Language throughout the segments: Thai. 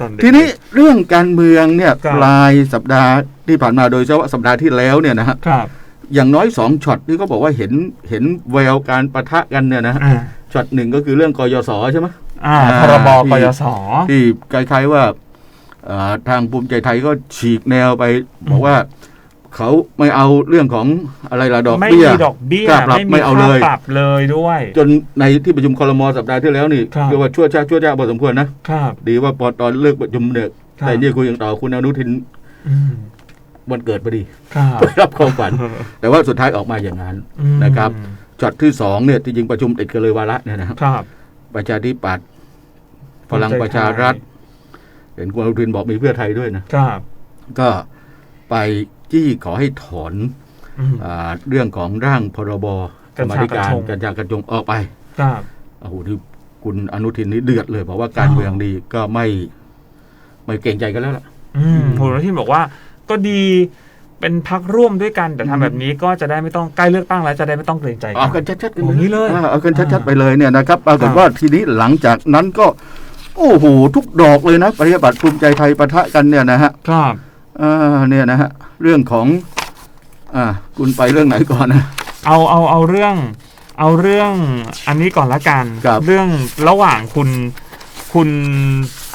ตอนเด็กทีนี้เรื่องการเมืองเนี่ยครับปลายสัปดาห์ที่ผ่านมาโดยเฉพาะสัปดาห์ที่แล้วเนี่ยนะฮะครับอย่างน้อยสองช็อตที่เขาบอกว่าเห็นเห็นแววการประทะกันเนี่ยนะฮะอ่าช็อตหนึ่งก็คือเรื่องกยศใช่ไหมอ่าอ่าพรบที่กยศที่คล้ายๆว่าเอ่อทางภูมิใจไทยก็ฉีกแนวไปบอกว่า เขาไม่เอาเรื่องของอะไรละดอกไม่เบี้ยมีดอกเบี้ยค่าปรับไม่ไม่มีเอาค่าเลยปรับเลยด้วย จนในที่ประชุมคอรมอสัปดาห์ที่แล้วนี่ครับ เรียกว่าชั่วช้าชั่วจ้าพอสมควรนะครับ ดีว่าพอตอนเลิกประชุมเนี่ยครับ แต่นี่คุยกันต่อคุณอนุทินอืมวันเกิดพอดีครับ ไปรับความฝันแต่ว่าสุดท้ายออกมาอย่างนั้นอืม นะครับช็อตที่สองเนี่ยที่จริงประชุมติดกันเลยวาระเนี่ยนะครับครับ ประชาธิปัตย์พลังประชารัฐ เห็นคุณอนุทินบอกมีเพื่อไทยด้วยนะ ครับ ก็ไป จี้ขอให้ถอนอืมอาเรื่องของร่างพรบกรรมาธิการกัญชากัญชงกัญชากัญชงออกไปครับโอ้โหที่คุณอนุทินนี่เดือดเลยบอกว่าการอ๋อเมืองดีก็ไม่ไม่เกรงใจกันแล้วล่ะอืมคุณอนุทินบอกว่าก็ดีเป็นพักร่วมด้วยกันแต่ทำแบบนี้ก็จะได้ไม่ต้องใกล้เลือกตั้งแล้วจะได้ไม่ต้องเกรงใจกัเอานกันชัดๆกันอย่างนี้เลยอาเอากันชัดๆไปเลยเนี่ยนะครับปรากฏครับว่าทีนี้หลังจากนั้นก็ โอ้โหทุกดอกเลยนะปฏิบัติภูมิใจไทยปะทะกันเนี่ยนะฮะครับอ่าเนี่ยนะฮะ เรื่องของอ่าคุณไปเรื่องไหนก่อนนะ เอาเอาเอาเรื่อง เอาเรื่องอันนี้ก่อนละกัน ครับ เรื่องระหว่างคุณคุณ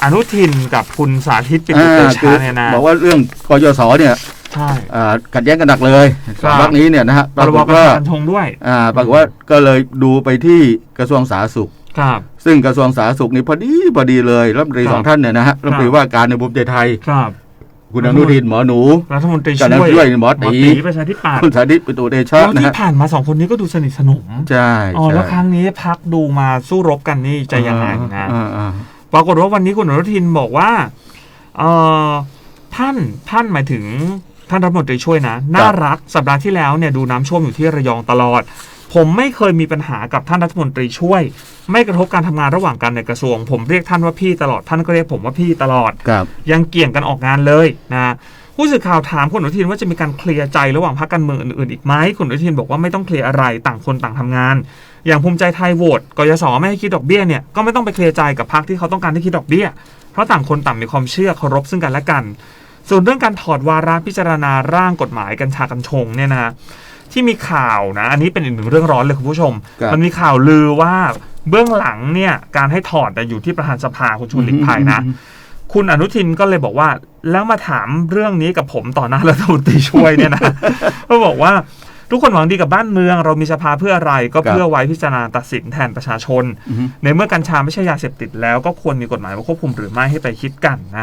อนุทินกับคุณสาธิตปิตุเตอ่าชะเนี่ยนะบอกว่าเรื่องกยศเนี่ยใช่ อ่าขัดแย้งกันหนักเลยครัสาบมวักนี้เนี่ยนะฮะพปรารบกฏกัญว่าชากัญชงด้วยอ่าปรากฏว่าก็เลยดูไปที่กระทรวงสาธารณสุข ครับ ซึ่งกระทรวงสาธารณสุขนี่พอดีพอดีเลยรัฐมนตรีครับ สองท่านเนี่ยนะฮะรัฐมนตรีครับว่าการในภูมิใจไทย ครับ คุณอนุทินหมอหนูรัฐมนตรีกับนักช่วยช่วยหมอหมอตีตีประชาธิปัตย์คุณสาธิตปิตุเตชะแล้วนะที่ฮะผ่านมาสองคนนี้ก็ดูสนิทสนมใช่อ๋อใช่แล้วครั้งนี้พักดูมาสู้รบกันนี่จะยังไงนะอ่าอ่าปรากฏว่าวันนี้คุณอนุทินบอกว่าเออท่านท่านหมายถึงท่านรัฐมนตรีช่วยนะ น่ารักสัปดาห์ที่แล้วเนี่ยดูน้ำท่วมอยู่ที่ระยองตลอด ผมไม่เคยมีปัญหากับท่านรัฐมนตรีช่วย ไม่กระทบการทำงานระหว่างกันในกระทรวง ผมเรียกท่านว่าพี่ตลอดท่านก็เรียกผมว่าพี่ตลอดครับยังเกี่ยงกันออกงานเลยนะผู้สื่อข่าวถามคุณอนุทินว่าจะมีการเคลียร์ใจระหว่างพรรคการเมืองอื่นๆอีกไหมคุณอนุทินบอกว่าไม่ต้องเคลียร์อะไรต่างคนต่างทำงาน อย่างภูมิใจไทยโหวตกยศไม่ให้คิดดอกเบี้ยเนี่ยก็ไม่ต้องไปเคลียร์ใจกับพรรคที่เขาต้องการให้คิดดอกเบี้ย เพราะต่างคนต่างมีความเชื่อเคารพซึ่งกันและกัน ส่วนเรื่องการถอดวาระพิจารณาร่างกฎหมายกัญชากัญชงเนี่ยนะ ที่มีข่าวนะ อันนี้เป็นอีกหนึ่งเรื่องร้อนเลยคุณผู้ชม ครับ มันมีข่าวลือว่าเบื้องหลังเนี่ยการให้ถอดแต่ยอยู่ที่ประธานสภาคุณชวนหลีกภัยนะ คุณอนุทินก็เลยบอกว่า แล้วมาถามเรื่องนี้กับผมต่อหน้ารัฐมนตรีช่วยเนี่ยนะ ก็บอกว่าทุกคนหวังดีกับบ้านเมือง เรามีสภาเพื่ออะไรก็เพื่อไว้พิจารณาตัดสินแทนประชาชน อือฮึ ในเมื่อกัญชาไม่ใช่ยาเสพติดแล้วก็ควรมีกฎหมายมาควบคุมหรือไม่ให้ไปคิดกันนะ